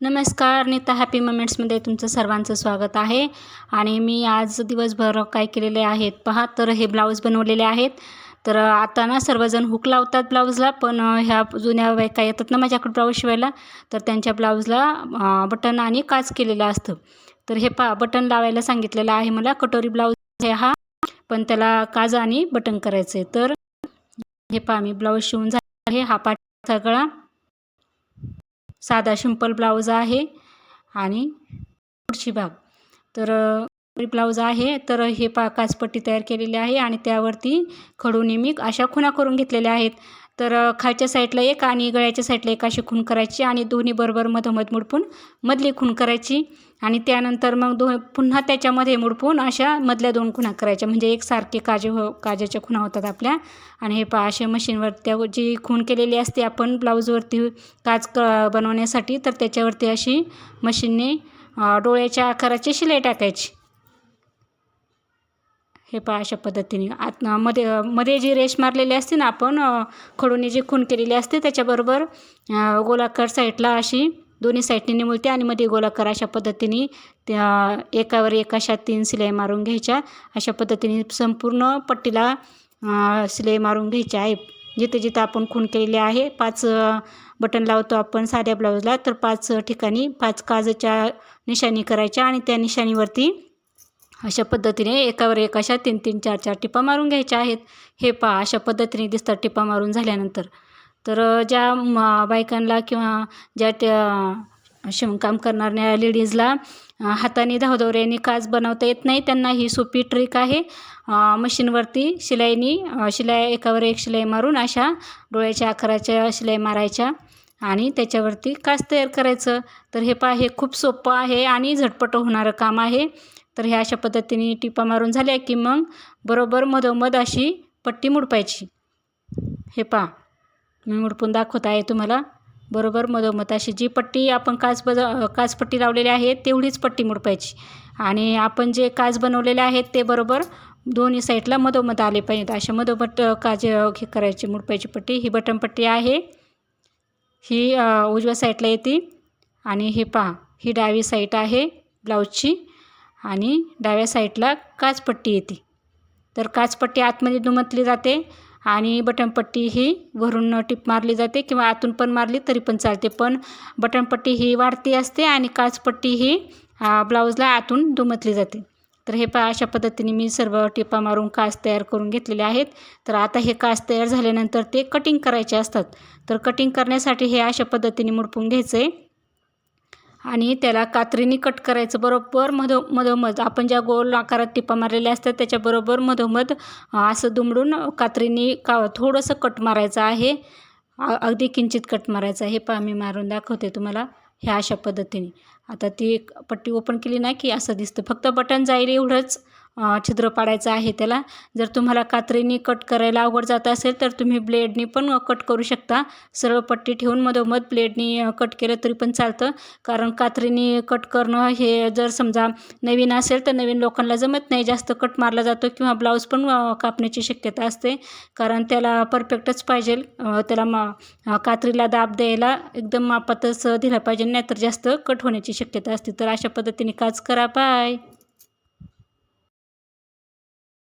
नमस्कार नीता हॅपी मुमेंट्समध्ये तुमचं सर्वांचं स्वागत आहे. आणि मी आज दिवसभर काय केलेले आहेत पहा तर हे ब्लाऊज बनवलेले आहेत. तर आता ना सर्वजण हुक लावतात ब्लाऊजला पण ह्या जुन्या बायका येतात ना माझ्याकडे ब्लाऊज शिवायला तर त्यांच्या ब्लाऊजला बटन आणि काच केलेलं असतं. तर हे पा बटन लावायला सांगितलेलं आहे मला कटोरी ब्लाऊज आहे हा पण त्याला काज आणि बटन करायचं आहे तर हे पहा मी ब्लाऊज शिवून झाला आहे हा पाठ सगळा साधा सिंपल ब्लाऊज आहे आणि पुढची भाग तर ब्लाऊज आहे तर हे पा काचपट्टी तयार केलेली आहे आणि त्यावरती खडूने मी अशा खुणा करून घेतलेल्या आहेत. तर खालच्या साईडला एक आणि गळ्याच्या साईडला एक अशी खून करायची आणि दोन्ही बरोबर मधोमध मुडपून मधली खून करायची. आणि त्यानंतर मग दो पुन्हा त्याच्यामध्ये मुडपून अशा मधल्या दोन खुणा करायच्या. म्हणजे एकसारखे काजे हो काजेच्या खुणा होतात आपल्या. आणि हे पा अशा मशीनवर त्या जी खून केलेली असते आपण ब्लाऊजवरती काज क बनवण्यासाठी तर त्याच्यावरती अशी मशीनने डोळ्याच्या आकाराची शिलाई टाकायची. हे पहा अशा पद्धतीने. आत मध्ये मध्ये जी रेश मारलेली असते ना आपण खडूने जी खून केलेली असते त्याच्याबरोबर गोलाकार साईडला अशी दोन्ही साईडने निमुळते आणि मध्ये गोलाकार अशा पद्धतीने त्या एकावर एक अशा तीन शिलाई मारून घ्यायच्या. अशा पद्धतीने संपूर्ण पट्टीला शिलाई मारून घ्यायच्या आहे. जिथे जिथं आपण खून केलेले आहे पाच बटन लावतो आपण साध्या ब्लाऊजला तर पाच ठिकाणी पाच काजच्या निशाणी करायच्या आणि त्या निशाणीवरती अशा पद्धतीने एकावर एक अशा तीन तीन चार चार टिपा मारून घ्यायच्या आहेत. हे पहा अशा पद्धतीने दिसतात टिपा मारून झाल्यानंतर. तर ज्या बायकांना किंवा ज्या त्या शिवणकाम करणाऱ्या लेडीजला हाताने धावदौऱ्याने काच बनवता येत नाही त्यांना ही सोपी ट्रिक आहे. मशीनवरती शिलाईनी शिलाई एकावर एक शिलाई मारून अशा डोळ्याच्या आकाराच्या शिलाई मारायच्या आणि त्याच्यावरती काच तयार करायचं. तर हे पा हे खूप सोपं आहे आणि झटपट होणारं काम आहे. तर ह्या अशा पद्धतीने टिपा मारून झाल्या की मग बरोबर मधोमध अशी पट्टी मुडपायची. हे पहा मी मुडपून दाखवत आहे तुम्हाला. बरोबर मधोमध अशी जी पट्टी आपण काच बज काचपट्टी लावलेली आहे तेवढीच पट्टी मुडपायची. आणि आपण जे काच बनवलेले आहेत ते बरोबर दोन्ही साईडला मधोमध आले पाहिजेत. अशा मधोमध काज हे करायची मुडपायची पट्टी. ही बटनपट्टी आहे. ही उजव्या साईडला येते. आणि हे पहा ही डावी साईट आहे ब्लाऊजची. आणि डाव्या साईडला काचपट्टी येते. तर काचपट्टी आतमध्ये दुमतली जाते आणि बटनपट्टी ही वरून टिप मारली जाते किंवा आतून पण मारली तरी पण चालते. पण बटनपट्टी ही वाढती असते आणि काचपट्टी ही ब्लाऊजला आतून दुमतली जाते. तर हे पा अशा पद्धतीने मी सर्व टिपा मारून काच तयार करून घेतलेले आहेत. तर आता हे काच तयार झाल्यानंतर ते कटिंग करायचे असतात. तर कटिंग करण्यासाठी हे अशा पद्धतीने मुडपून घ्यायचं. आहे आणि त्याला कात्रीने कट करायचं बरोबर मधो मधोमध. आपण ज्या गोल आकारात टिपा मारलेल्या असतात त्याच्याबरोबर मधोमध असं दुमडून कात्रीने का थोडंसं कट मारायचं आहे. अगदी किंचित कट मारायचं आहे. हे पहा मी मारून दाखवते तुम्हाला ह्या अशा पद्धतीने. आता ती एक पट्टी ओपन केली ना की असं दिसतं. फक्त बटन जाईल एवढंच. छिद्र पाडायचं आहे त्याला. जर तुम्हाला कात्रीने कट करायला अवघड जात असेल तर तुम्ही ब्लेडनी पण कट करू शकता. सरळ पट्टी ठेवून मधोमध ब्लेडनी कट केलं तरी पण चालतं. कारण कात्रीने कट करणं हे जर समजा नवीन असेल तर नवीन लोकांना जमत नाही. जास्त कट मारला जातो किंवा ब्लाऊज पण कापण्याची शक्यता असते. कारण त्याला परफेक्टच पाहिजे. त्याला मा कात्रीला दाब द्यायला एकदम मापातच दिला पाहिजे नाहीतर जास्त कट होण्याची शक्यता असते. तर अशा पद्धतीने काच करा. पाय